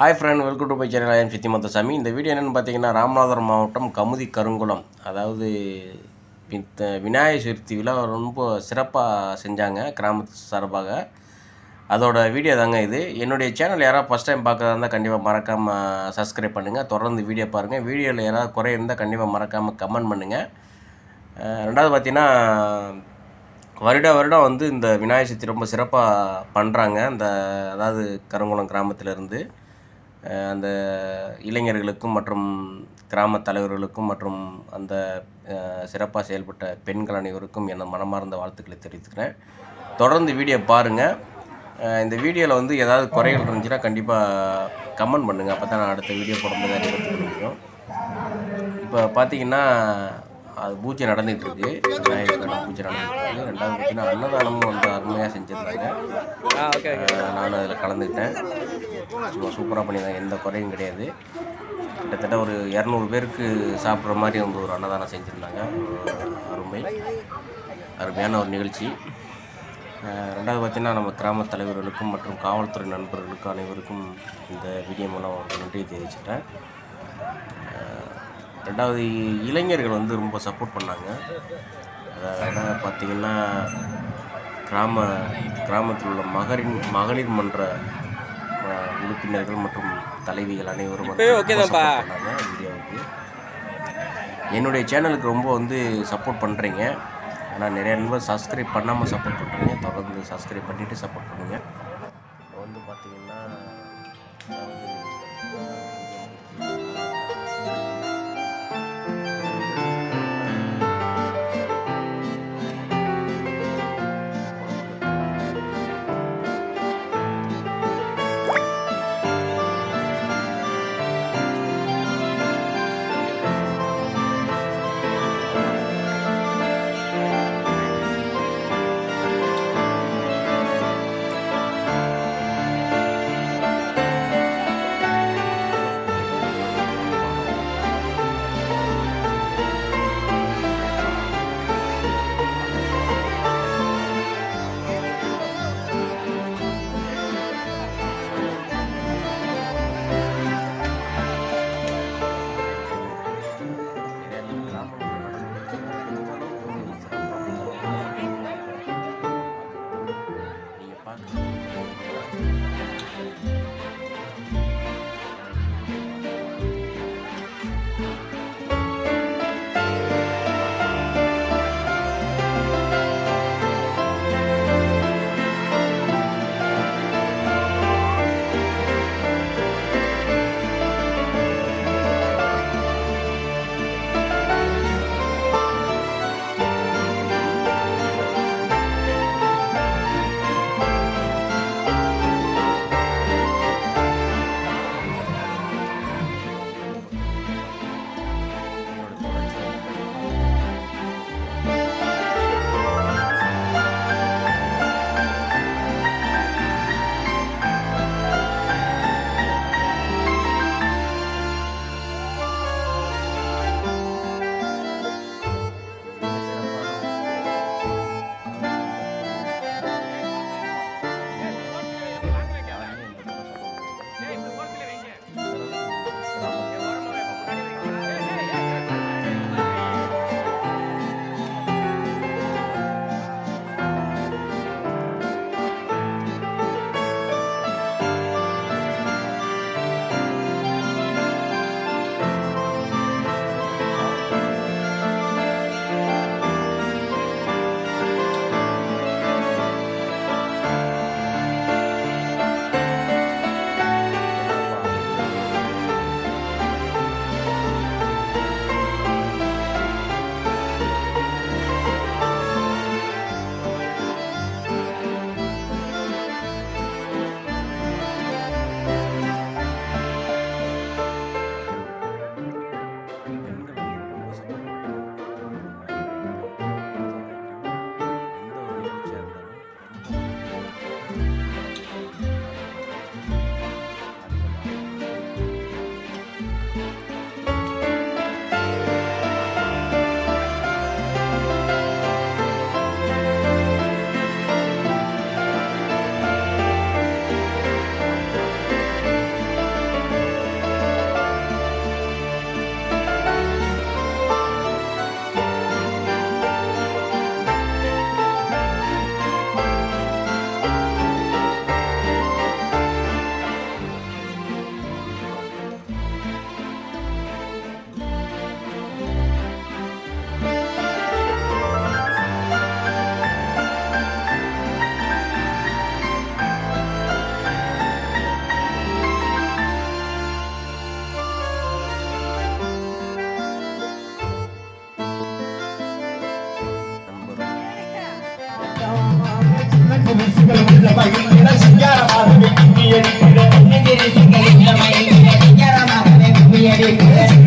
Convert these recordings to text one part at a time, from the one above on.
Hi friend welcome to my channel I'm Siddhi Muthasamy இந்த video என்னென்னு பார்த்தீங்கன்னா ராமநாதபுரம் மாவட்டம் கமுதி கருங்குளம். அதாவது விநாயகர் சதுர்த்தி விழா ரொம்ப சிறப்பாக செஞ்சாங்க கிராமத்து சார்பாக. அதோட வீடியோ தாங்க இது. என்னுடைய சேனல் யாராவது ஃபஸ்ட் டைம் பார்க்கறதா இருந்தால் கண்டிப்பாக மறக்காமல் சப்ஸ்கிரைப் பண்ணுங்கள் தொடர்ந்து வீடியோ பாருங்கள் வீடியோவில் யாராவது குறை இருந்தால் கண்டிப்பாக மறக்காமல் கமெண்ட் பண்ணுங்கள் ரெண்டாவது பார்த்தீங்கன்னா வருட வருடம் வந்து இந்த விநாயகர் சதுர்த்தி ரொம்ப சிறப்பாக பண்ணுறாங்க அந்த அதாவது கருங்குளம் கிராமத்திலேருந்து. அந்த இளைஞர்களுக்கும் மற்றும் கிராம தலைவர்களுக்கும் மற்றும் அந்த சிறப்பாக செயல்பட்ட பெண்கள் அனைவருக்கும் எனது மனமார்ந்த வாழ்த்துக்களை தெரிவித்துக்கிறேன். தொடர்ந்து வீடியோ பாருங்கள் இந்த வீடியோவில் வந்து ஏதாவது குறைகள் இருந்துச்சுன்னா கண்டிப்பாக கமெண்ட் பண்ணுங்கள் அப்போ தான் நான் அடுத்த வீடியோ போடும்போது அதை கற்றுக்க முடியும். இப்போ பார்த்தீங்கன்னா அது பூஜை நடந்துகிட்டு இருக்கு விநாயகருக்கான பூஜை நடந்துகிட்டு இருக்கு ரெண்டாவது பார்த்தீங்கன்னா அன்னதானமும் வந்து அருமையாக செஞ்சுருந்தாங்க. நானும் அதில் கலந்துக்கிட்டேன் சும்மா சூப்பராக பண்ணியிருந்தாங்க. எந்த குறையும் கிடையாது. கிட்டத்தட்ட ஒரு இரநூறு பேருக்கு சாப்பிட்ற மாதிரி வந்து ஒரு அன்னதானம் செஞ்சுருந்தாங்க. அருமை. அருமையான ஒரு நிகழ்ச்சி. ரெண்டாவது பார்த்திங்கன்னா நம்ம கிராம தலைவர்களுக்கும் மற்றும் காவல்துறை நண்பர்களுக்கும் அனைவருக்கும் இந்த வீடியோ மூலம் ஒரு நன்றியை தெரிவிச்சிட்டேன் ரெண்டாவது இளைஞர்கள் வந்து ரொம்ப சப்போர்ட் பண்ணாங்க. அதாவது பார்த்திங்கன்னா கிராம கிராமத்தில் உள்ள மகளிர் மகளிர் மன்ற உறுப்பினர்கள் மற்றும் தலைவிகள் அனைவரும் பண்ணாங்க வீடியோவுக்கு என்னுடைய சேனலுக்கு ரொம்ப வந்து சப்போர்ட் பண்ணுறீங்க ஆனால் நிறைய நண்பர் சப்ஸ்கிரைப் பண்ணாமல் சப்போர்ட் பண்ணுறீங்க தொடர்ந்து சப்ஸ்கிரைப் பண்ணிவிட்டு சப்போர்ட் பண்ணுங்கள் வந்து பார்த்தீங்கன்னா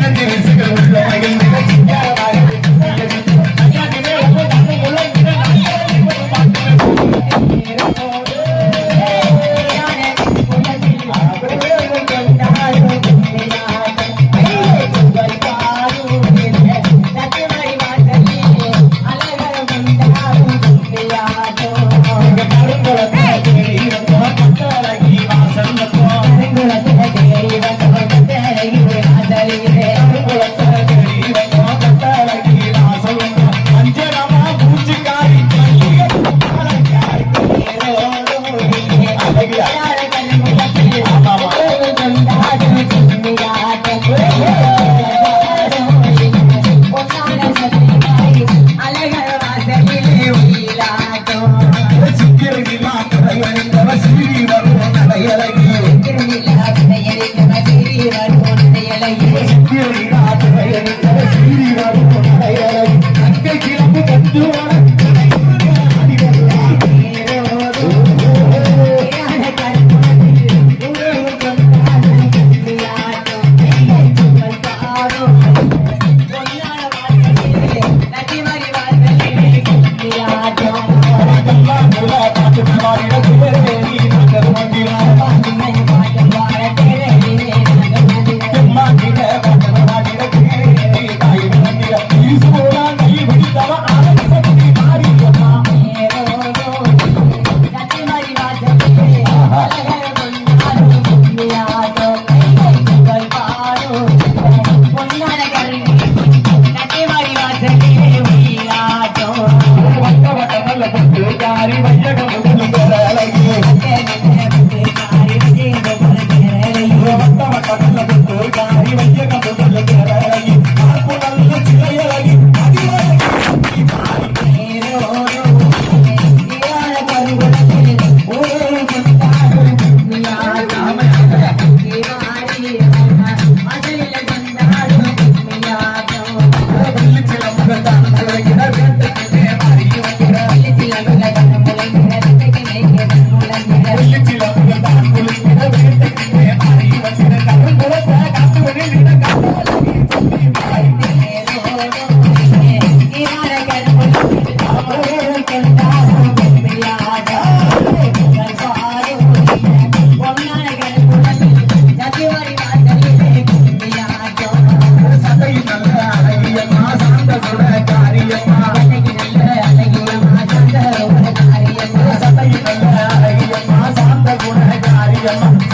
Thank you. Gracias.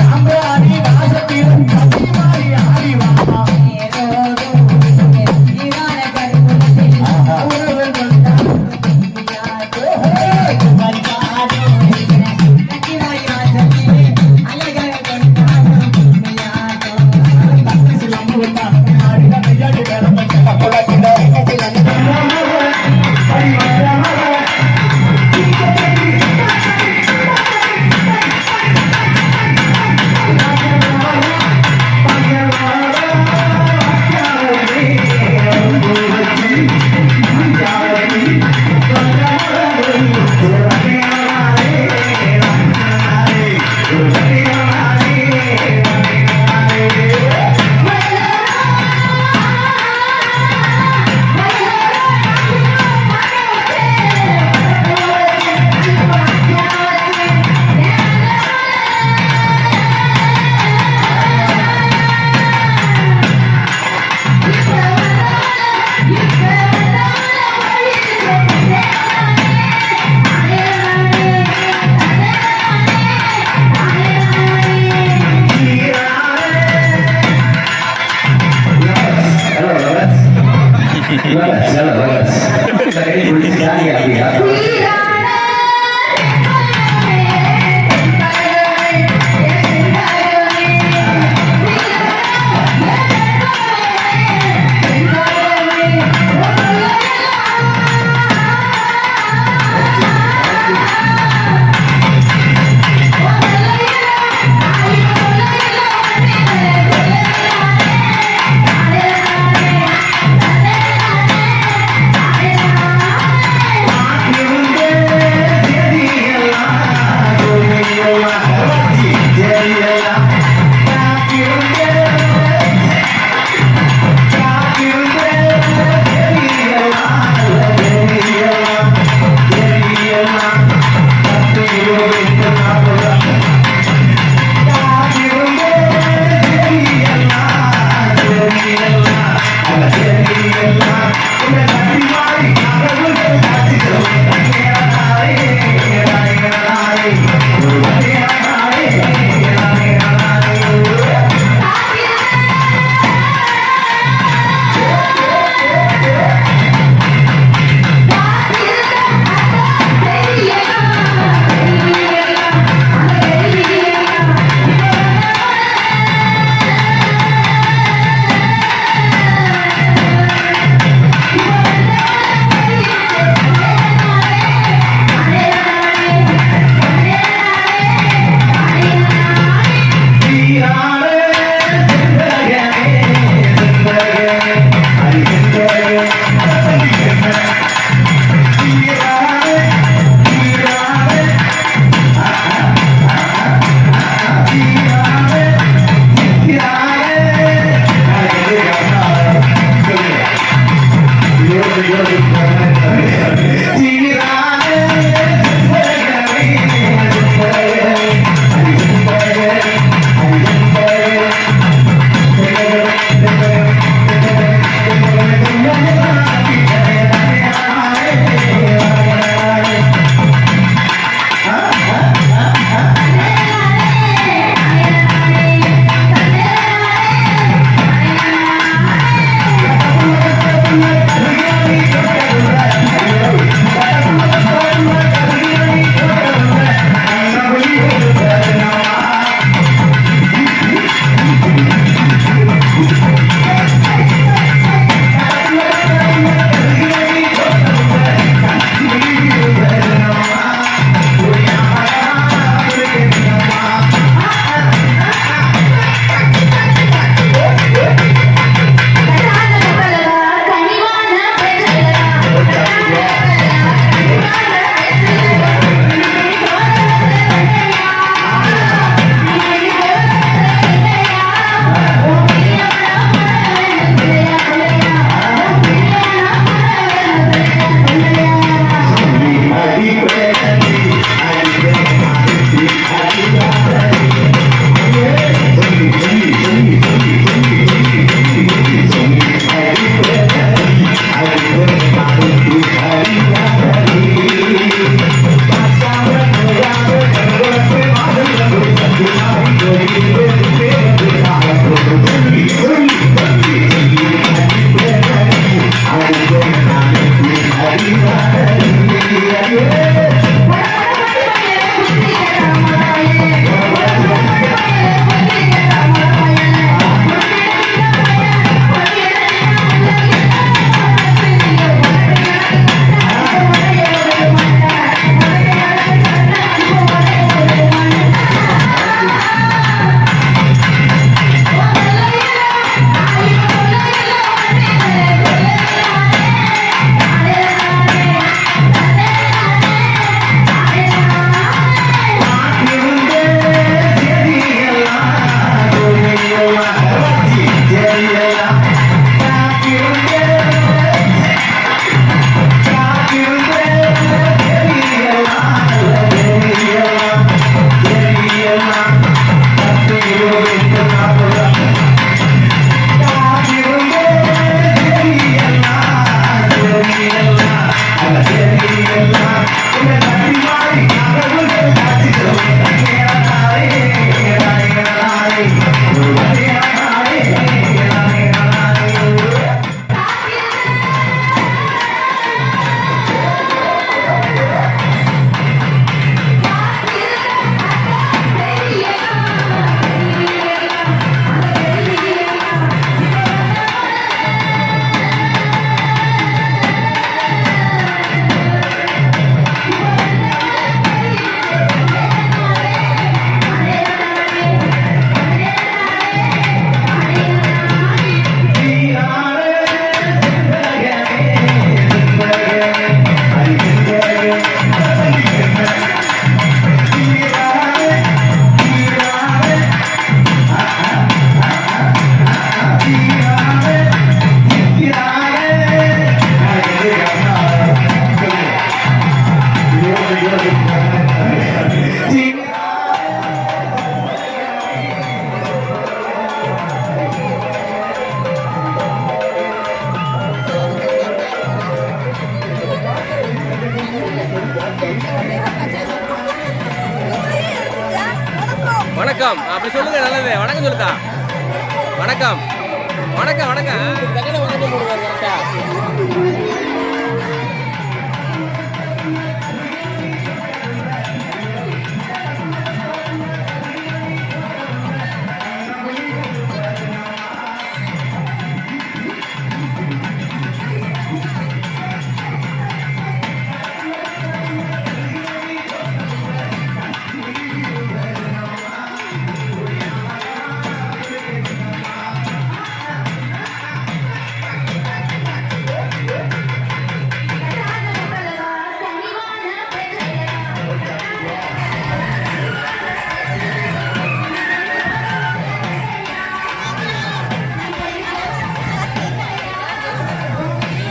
கரெக்டா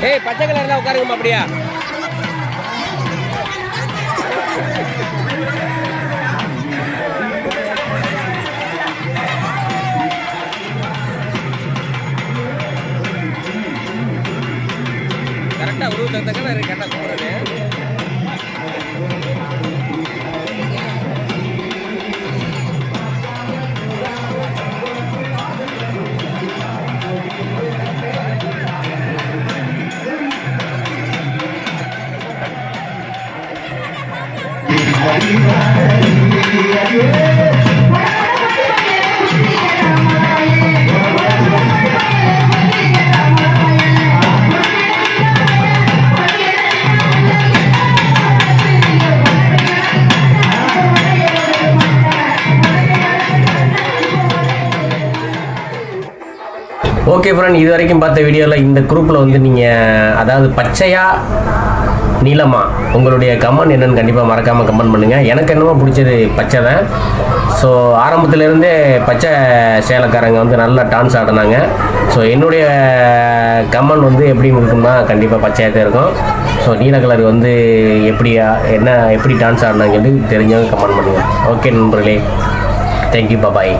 ஏய் பச்சை கலர்ல உட்காருங்கம்மா அப்படியா கரெக்டாக உருவத்துக்கு தக்க கரெக்டாக ஓகே ஃப்ரெண்ட் இது வரைக்கும் பார்த்த வீடியோவில் இந்த குரூப்பில் வந்து நீங்கள் அதாவது பச்சையாக நீளமா உங்களுடைய கமெண்ட் என்னன்னு கண்டிப்பாக மறக்காமல் கமெண்ட் பண்ணுங்கள் எனக்கு என்னமோ பிடிச்சது பச்சை தான். ஸோ ஆரம்பத்துலேருந்தே பச்சை சேலக்காரங்க வந்து நல்லா டான்ஸ் ஆடினாங்க. ஸோ என்னுடைய கமெண்ட் வந்து எப்படி இருக்கும்னா கண்டிப்பாக பச்சையாக தான் இருக்கும். ஸோ நீல கலர் வந்து எப்படி என்ன எப்படி டான்ஸ் ஆடினாங்கன்னு தெரிஞ்சவங்க கமெண்ட் பண்ணுங்கள் ஓகே நண்பர்களே. Thank you bye